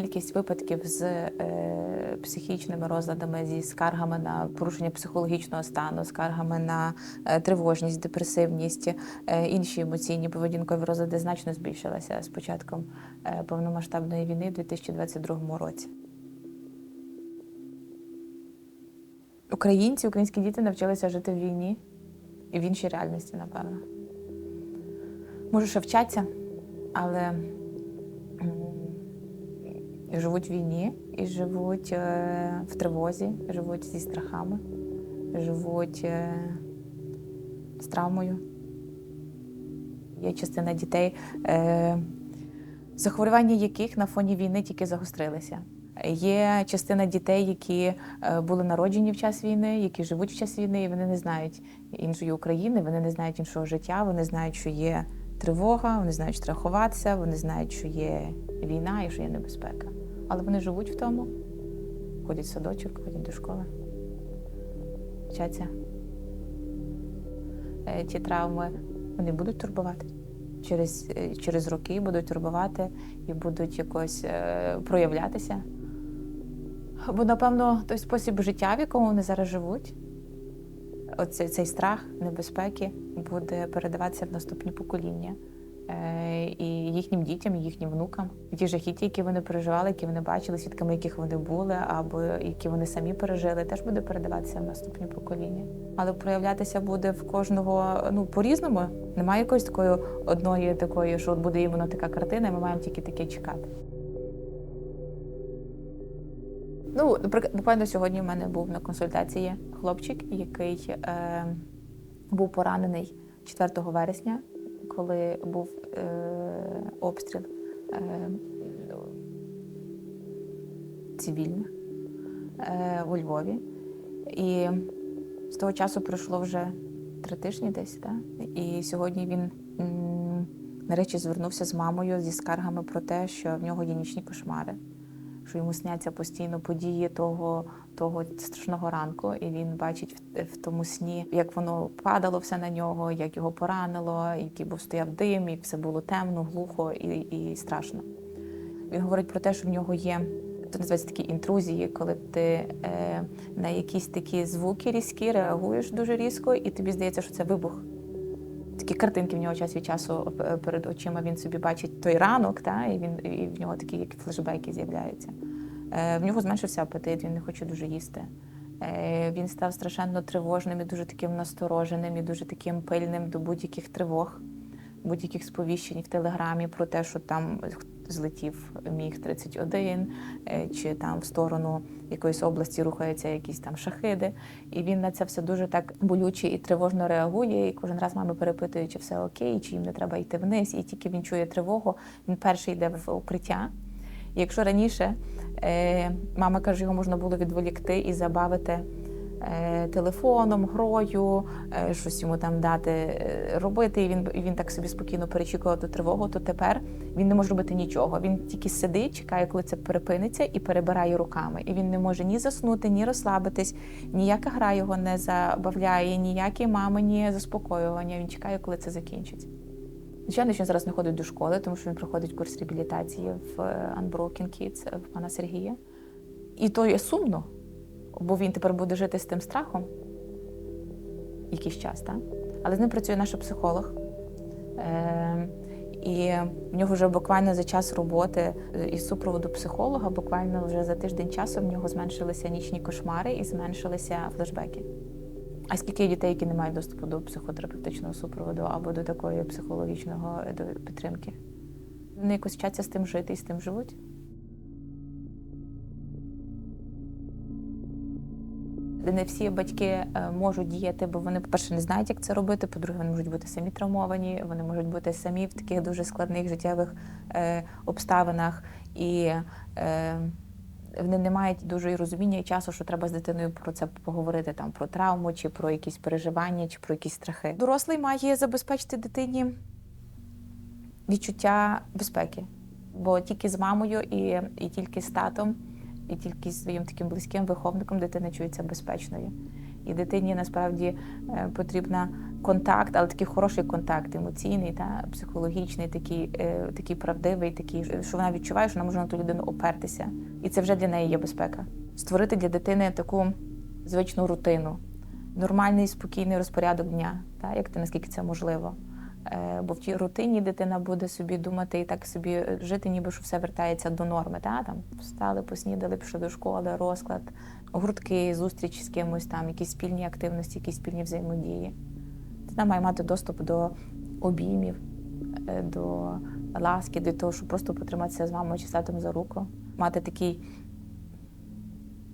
кількість випадків з е, психічними розладами, зі скаргами на порушення психологічного стану, скаргами на е, тривожність, депресивність, е, інші емоційні поведінкові розлади значно збільшилася з початком повномасштабної війни в 2022 році. Українці, українські діти навчилися жити в війні і в іншій реальності, напевно. Може, ще вчаться, але живуть в війні і живуть е, в тривозі, живуть зі страхами, живуть е, з травмою. Є частина дітей, е, захворювання яких на фоні війни тільки загострилися. Є частина дітей, які були народжені в час війни, які живуть в час війни, і вони не знають іншої України, вони не знають іншого життя, вони знають, що є тривога, вони знають, що треба ховатися, вони знають, що є війна і що є небезпека. Але вони живуть в тому, ходять в садочок, ходять до школи, вчаться. Е, Ті травми вони будуть турбувати. Через, е, через роки будуть турбувати і будуть якось е, проявлятися. Бо, напевно, той спосіб життя, в якому вони зараз живуть, оцей цей страх небезпеки буде передаватися в наступні покоління. Е, І їхнім дітям, і їхнім внукам. Ті жахіття, які вони переживали, які вони бачили, свідками яких вони були, або які вони самі пережили, теж буде передаватися в наступні покоління. Але проявлятися буде в кожного ну по-різному. Немає якоїсь такої одної такої, що от буде іменно така картина, і ми маємо тільки таке чекати. Ну, наприклад, буквально сьогодні в мене був на консультації хлопчик, який е, був поранений 4 вересня, коли був е, обстріл е, цивільних е, у Львові. І з того часу пройшло вже три тижні десь, так? І сьогодні він нарешті звернувся з мамою зі скаргами про те, що в нього є нічні кошмари що йому сняться постійно події того, того страшного ранку, і він бачить в, в тому сні, як воно падало все на нього, як його поранило, який був стояв дим, і все було темно, глухо і, і страшно. Він говорить про те, що в нього є. Це називається такі інтрузії, коли ти е, на якісь такі звуки різкі реагуєш дуже різко, і тобі здається, що це вибух. Такі картинки в нього час від часу е, перед очима він собі бачить той ранок, та, і він і в нього такі як флешбеки з'являються. Е, в нього зменшився апетит, він не хоче дуже їсти. Е, він став страшенно тривожним і дуже таким настороженим, і дуже таким пильним до будь-яких тривог, будь-яких сповіщень в телеграмі про те, що там злетів міг 31 е, чи там в сторону якоїсь області рухаються якісь там шахиди. І він на це все дуже так болюче і тривожно реагує. І кожен раз мами перепитує, чи все окей, чи їм не треба йти вниз. І тільки він чує тривогу, він перший йде в укриття. І якщо раніше е, мама каже, його можна було відволікти і забавити телефоном, грою, е, щось йому там дати е, робити, і він, він так собі спокійно перечікував ту тривогу, то тепер він не може робити нічого. Він тільки сидить, чекає, коли це перепиниться, і перебирає руками. І він не може ні заснути, ні розслабитись, ніяка гра його не забавляє, ніякі мамині заспокоювання. Він чекає, коли це закінчиться. Звичайно, що він зараз не ходить до школи, тому що він проходить курс реабілітації в е, Unbroken Kids в пана Сергія. І то є сумно, бо він тепер буде жити з тим страхом якийсь час, так? Але з ним працює наш психолог. Е, і в нього вже буквально за час роботи е, із супроводу психолога, буквально вже за тиждень часу в нього зменшилися нічні кошмари і зменшилися флешбеки. А скільки є дітей, які не мають доступу до психотерапевтичного супроводу або до такої психологічного е, підтримки? Вони якось вчаться з тим жити і з тим живуть. Не всі батьки е, можуть діяти, бо вони, по-перше, не знають, як це робити. По-друге, вони можуть бути самі травмовані, вони можуть бути самі в таких дуже складних життєвих е, обставинах. І е, вони не мають дуже розуміння і часу, що треба з дитиною про це поговорити, там про травму, чи про якісь переживання, чи про якісь страхи. Дорослий має забезпечити дитині відчуття безпеки, бо тільки з мамою і, і тільки з татом, і тільки з своїм таким близьким виховником дитина чується безпечною. І дитині насправді е, потрібна контакт, але такий хороший контакт, емоційний, та психологічний, такий, е, такий правдивий, такий, що вона відчуває, що вона може на ту людину опертися. І це вже для неї є безпека. Створити для дитини таку звичну рутину, нормальний спокійний розпорядок дня, та, як ти наскільки це можливо. Е, Бо в тій рутині дитина буде собі думати і так собі жити, ніби що все вертається до норми. Та? Там встали, поснідали, пішли до школи, розклад, гуртки, зустріч з кимось, там, якісь спільні активності, якісь спільні взаємодії. Дитина має мати доступ до обіймів, е, до ласки, до того, щоб просто потриматися з мамою чи татом за руку, мати такий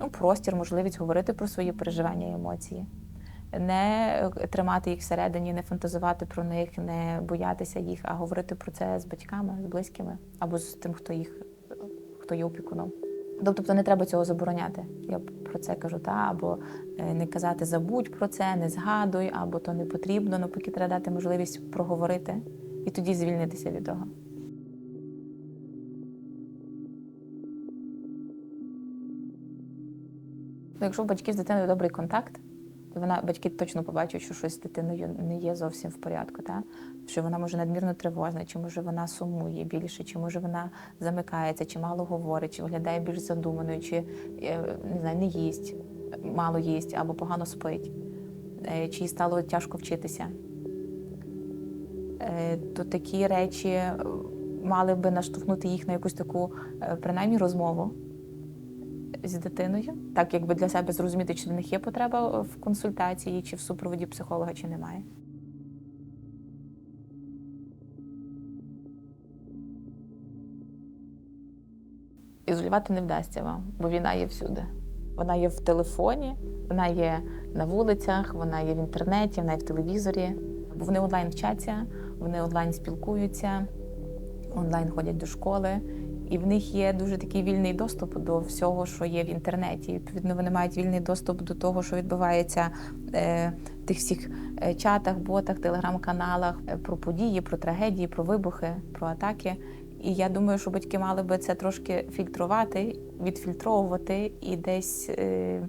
ну, простір, можливість говорити про свої переживання і емоції не е, тримати їх всередині, не фантазувати про них, не боятися їх, а говорити про це з батьками, з близькими або з тим, хто їх хто є опікуном. Тобто не треба цього забороняти. Я про це кажу, та або е, не казати забудь про це, не згадуй, або то не потрібно, ну поки треба дати можливість проговорити і тоді звільнитися від того. Ну, Якщо батьків з дитиною добрий контакт, вона батьки точно побачать, що щось з дитиною не є зовсім в порядку. Та? Що вона може надмірно тривожна, чи може вона сумує більше, чи може вона замикається, чи мало говорить, чи виглядає більш задуманою, чи е, не знаю, не їсть, мало їсть або погано спить, е, чи їй стало тяжко вчитися. Е, То такі речі мали би наштовхнути їх на якусь таку принаймні розмову з дитиною, так якби для себе зрозуміти, чи в них є потреба в консультації, чи в супроводі психолога, чи немає. Ізолювати не вдасться вам, бо війна є всюди. Вона є в телефоні, вона є на вулицях, вона є в інтернеті, вона є в телевізорі. Бо вони онлайн вчаться, вони онлайн спілкуються, онлайн ходять до школи. І в них є дуже такий вільний доступ до всього, що є в інтернеті. Відповідно, вони мають вільний доступ до того, що відбувається е, в тих всіх е, чатах, ботах, телеграм-каналах е, про події, про трагедії, про вибухи, про атаки. І я думаю, що батьки мали би це трошки фільтрувати, відфільтровувати і десь. Е,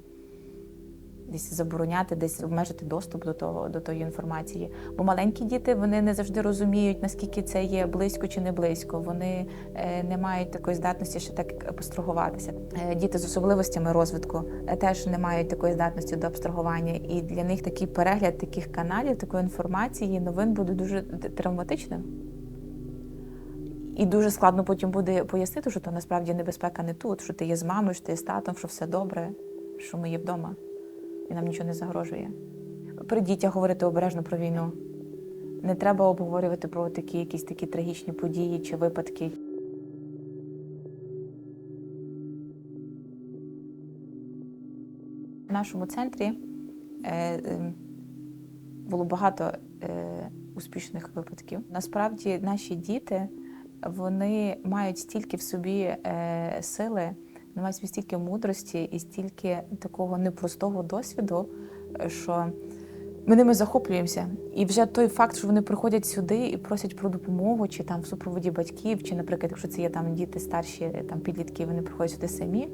Десь забороняти, десь обмежити доступ до того до тої інформації. Бо маленькі діти вони не завжди розуміють, наскільки це є близько чи не близько. Вони е, не мають такої здатності ще так абстрагуватися. Е, діти з особливостями розвитку е, теж не мають такої здатності до абстрагування. І для них такий перегляд таких каналів, такої інформації, новин буде дуже травматичним. І дуже складно потім буде пояснити, що то насправді небезпека не тут, що ти є з мамою, що ти є з татом, що все добре, що ми є вдома і нам нічого не загрожує. При дітях говорити обережно про війну. Не треба обговорювати про такі якісь такі трагічні події чи випадки. В нашому центрі е, е, було багато е, успішних випадків. Насправді, наші діти вони мають стільки в собі сили. Мають собі стільки мудрості і стільки такого непростого досвіду, що ми ними захоплюємося. І вже той факт, що вони приходять сюди і просять про допомогу, чи там в супроводі батьків, чи, наприклад, якщо це є там діти старші, там підлітки, вони приходять сюди самі.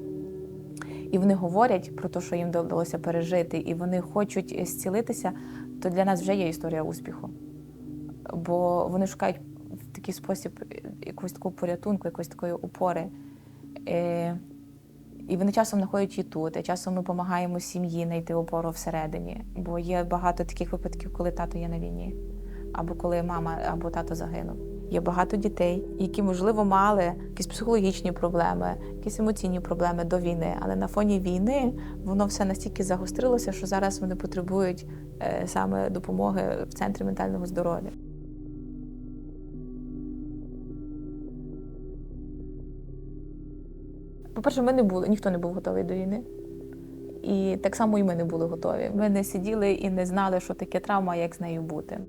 І вони говорять про те, що їм вдалося пережити, і вони хочуть зцілитися, то для нас вже є історія успіху. Бо вони шукають в такий спосіб якусь таку порятунку, якоїсь такої опори. І вони часом знаходять і тут, а часом ми допомагаємо сім'ї знайти опору всередині. Бо є багато таких випадків, коли тато є на війні, або коли мама або тато загинув. Є багато дітей, які, можливо, мали якісь психологічні проблеми, якісь емоційні проблеми до війни. Але на фоні війни воно все настільки загострилося, що зараз вони потребують е, саме допомоги в центрі ментального здоров'я. По-перше, ми не були, ніхто не був готовий до війни. І так само і ми не були готові. Ми не сиділи і не знали, що таке травма, як з нею бути.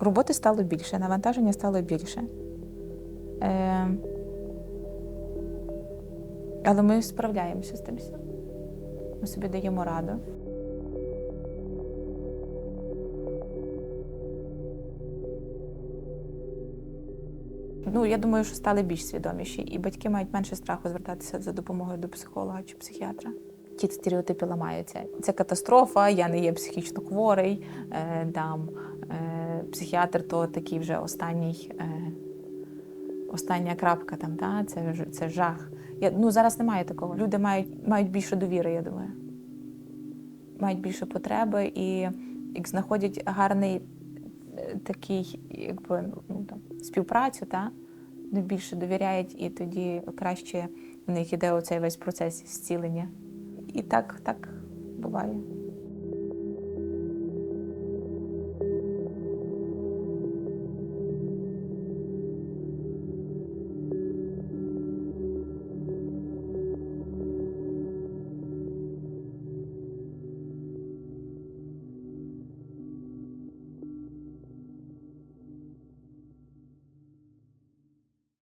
Роботи стало більше, навантаження стало більше. Е... Але ми справляємося з тим всім. Ми собі даємо раду. Ну, я думаю, що стали більш свідоміші, і батьки мають менше страху звертатися за допомогою до психолога чи психіатра. ті стереотипи ламаються. Це катастрофа, я не є психічно хворий, е, там, е, психіатр то такий вже останній, е, остання крапка, там, та? Це, це жах. Я, ну, зараз немає такого. Люди мають, мають більше довіри, я думаю. Мають більше потреби і як знаходять гарний такий, якби, ну, там, співпрацю, та? більше довіряють, і тоді краще в них іде оцей весь процес зцілення. І так, так буває.